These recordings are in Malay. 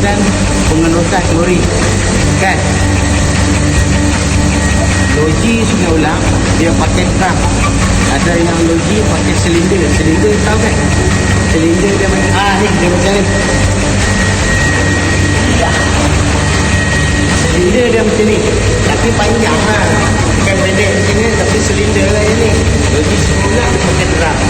melakukan pengenutan kalori kan? Logi sungai ulang dia pakai trap. Ada yang logi pakai silinder. Silinder tahu kan? Silinder dia macam ah ni dia macam ni. Silinder dia macam ni. Tapi panjang lah, bukan pendek macam ni tapi silinder lah yang ni. Loji sungai ulang pakai trap.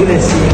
Legacy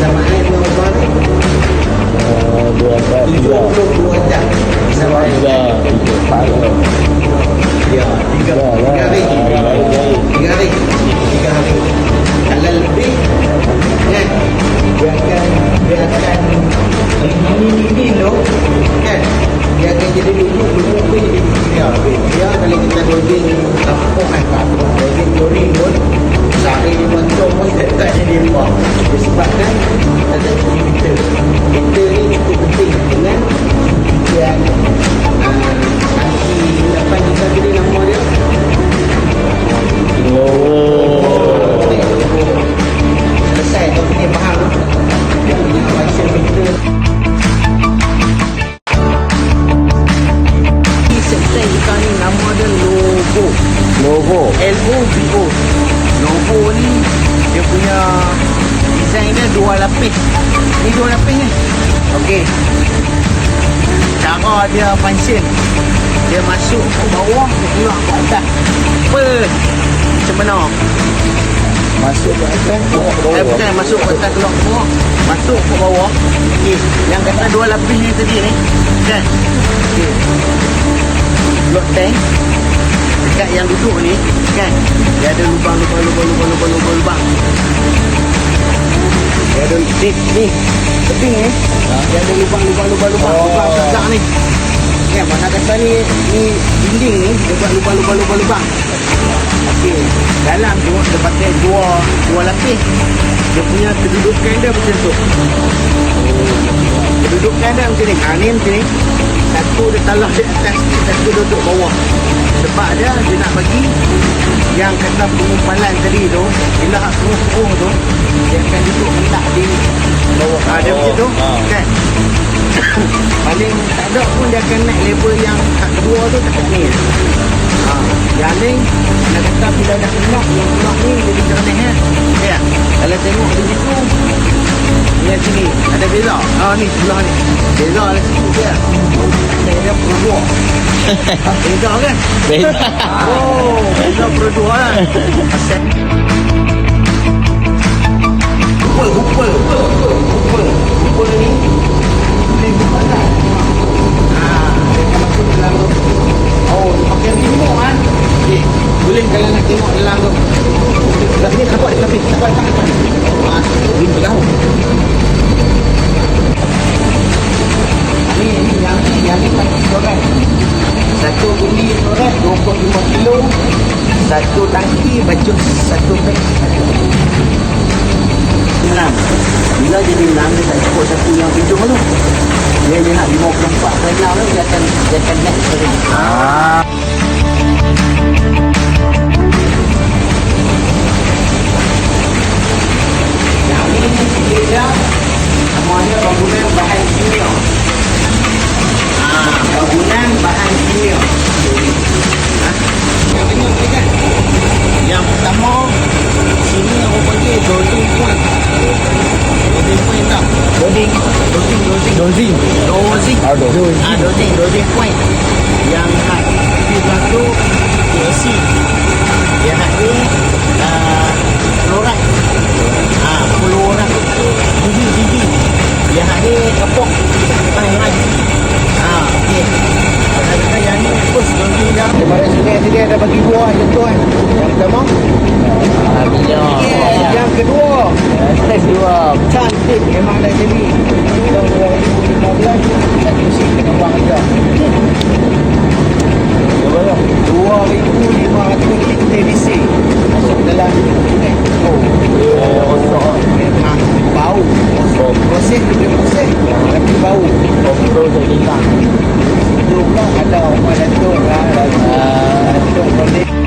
samahin mo pare. Uh, buwan pa. Ligo ko buwan niya. Samahin mo. Ya, tiga, tiga rin. Tiga rin. Tiga rin. Alalbi. Yan. Biarkan, biarkan. Ini, no? Kan? Jadi dulu, dulu pun jadi tiga. Biar kalau kita godin, tapok ay tapok. Godin. Saya memang Saya tak jadi Sebab kan Kita Cara dia pancing. Dia masuk ke bawah Dia keluar ke atas. Apa? Macam mana? Masuk ke atas Keluar ke bawah. Eh, Bukan masuk ke atas Keluar ke bawah. Masuk ke bawah. Okay. Yang kata dua lapis ni tadi ni. Kan? Okay. Blok tank. Dekat yang duduk ni. Kan? Dia ada lubang Lubang Lubang Lubang Lubang Lubang. Lubang Dia ada Dia ni tebing eh. Dia ada lubang-lubang-lubang-lubang lubang oh. sejak ni. Okey, mana kata ni ni dinding ni dekat lubang-lubang-lubang-lubang. Okey. Dalam tu dia pakai dua dua lapis. Dia punya kedudukan dia macam tu. Kedudukan dia macam ni. Ha ni macam ni. Satu dia talah dekat atas, satu duduk bawah. Sebab dia, dia nak bagi yang kata pengumpalan tadi tu, bila hak keruh-keruh tu, dia akan duduk hentak di bawah. Ha, dia macam tu. Ah. Kan? Paling tak ada pun dia akan naik level yang kat kedua tu tak ni. Ha, yang ni nak kata bila dah keluar yang keluar ni jadi jernih ya. Ya. Kalau tengok di situ Yang sini ada beza. Ah ni sebelah ni. Beza lah situ dia. Saya dia berdua. beza kan? Beza. Oh, beza berdua Rupa, rupa, rupa, rupa, rupa ni Ni bukan lah Haa, dia masuk dalam Oh, kan Boleh kalau nak tengok dalam tu. Kat sini, dapat, dapat, dapat, dapat, dapat Haa, ini berlaku Ni, ni, yang ni, yang ni satu korek. Satu bunyi korek 25 kilo. Satu tangki baju satu satu enam bila jadi enam dia tak cukup satu yang hujung tu dia dia nak 54 ke enam tu dia akan dia akan naik Ah. Ah, dosing. ah dosing dosing point. Yang kat sebelah tu yang kat ni uh, fluoride ah fluoride tinggi tinggi yang kat ni kepok main main ah okey. Kadang-kadang yang ni terus dosing dia daripada sini tadi ada bagi dua tu kan yang pertama. Ah, minyak. Yes, yang kedua. Test dua. cantik memang dah jadi Sipit ang makiga. Diba yun? Dua kay kuli, mga katigong kikilis eh. Oh. Oh, so. Ang. Oh. Kasi, yung kasi. Ang baw. Oh, bro, sa ilang. Dua ka, alaw, malandong, alaw, alaw, alaw, alaw,